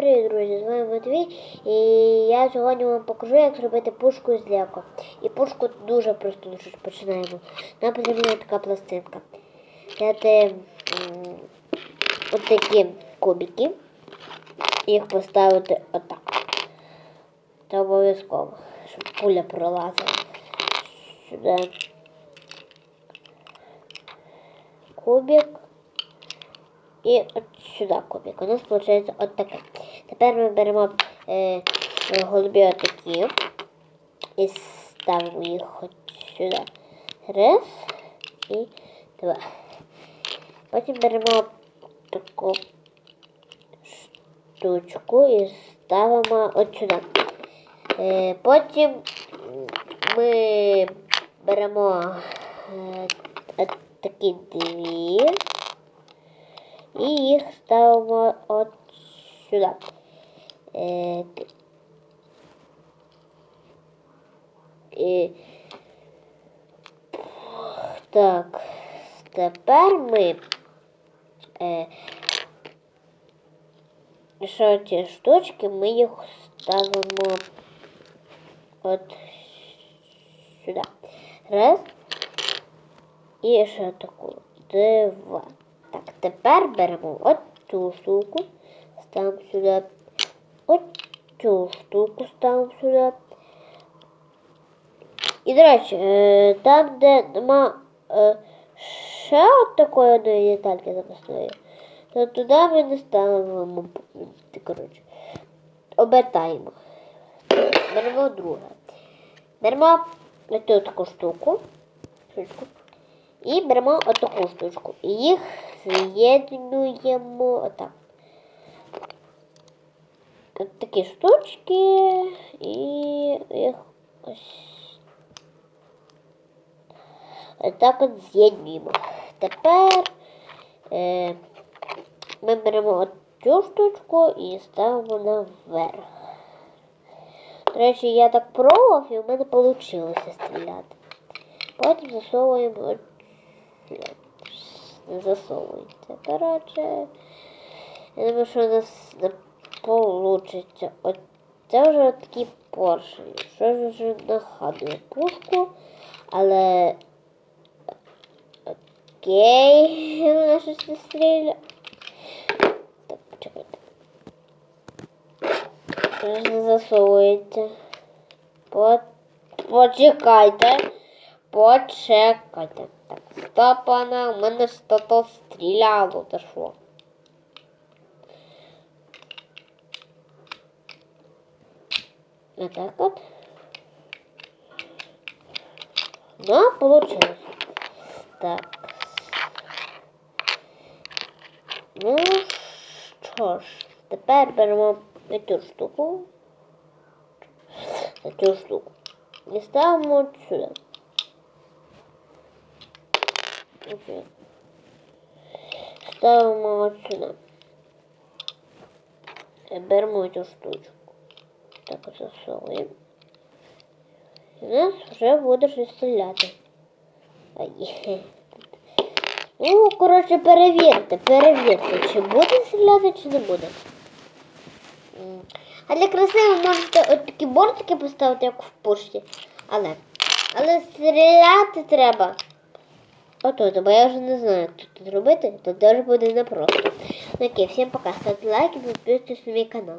Привіт, друзі! З вами Матвій. І я сьогодні вам покажу, як зробити пушку з лего. І пушку дуже просто дуже починаємо. Нам потрібна така пластинка. Взяти от такі кубики. Їх поставити отак. Це обов'язково, щоб пуля пролазила. Сюди. Кубик. І от сюди кубик. У нас виходить от таке. Тепер ми беремо е, голубі отакі і ставимо їх от сюди. Раз і два. Потім беремо таку штучку і ставимо от сюди. Е, потім ми беремо е, такі дві. І їх ставимо от сюди. Е, т- і, так, тепер ми е, що ці штучки, ми їх ставимо от сюди. Раз. І ще таку. Два. Так, тепер беремо от цю штуку, ставимо сюди. От цю штуку ставимо сюди. І, до речі, е, там, де нема е, ще от такої одної детальки запасної, то туди ми не ставимо, коротше, обертаємо. Беремо друге. Беремо цю таку штуку. штучку. І беремо отаку штучку. І їх з'єднуємо отак. Такі штучки і їх ось отак от з'єднуємо. Тепер е, ми беремо от цю штучку і ставимо наверх. До речі, я так пробував і в мене вийшло стріляти. Потім засовуємо. Не засовуйте. Коротше, я думаю, що у нас От це вже такі. Що ж вже нагадує пушку, але окей, вона щось не стріляє. Так, почекайте. Щось не засовується. По... Почекайте. Почекайте. Так, стопана, у мене що-то стріляло, та Отак от. Ну, получилось. Так. Ну що ж, тепер беремо цю штуку. Цю штуку. І ставимо сюди. Оце. Ставимо от сюди. Беремо цю штучку. Так засовуємо. І у нас вже буде щось стріляти. Ну, коротше, перевірте, перевірте, чи буде стріляти, чи не буде. А для краси ви можете от такі бортики поставити, як в пушті. Але, але стріляти треба. Отут, бо я вже не знаю, як тут зробити, то теж буде непросто. Ну, окей, всім пока, ставте лайки, підписуйтесь на мій канал.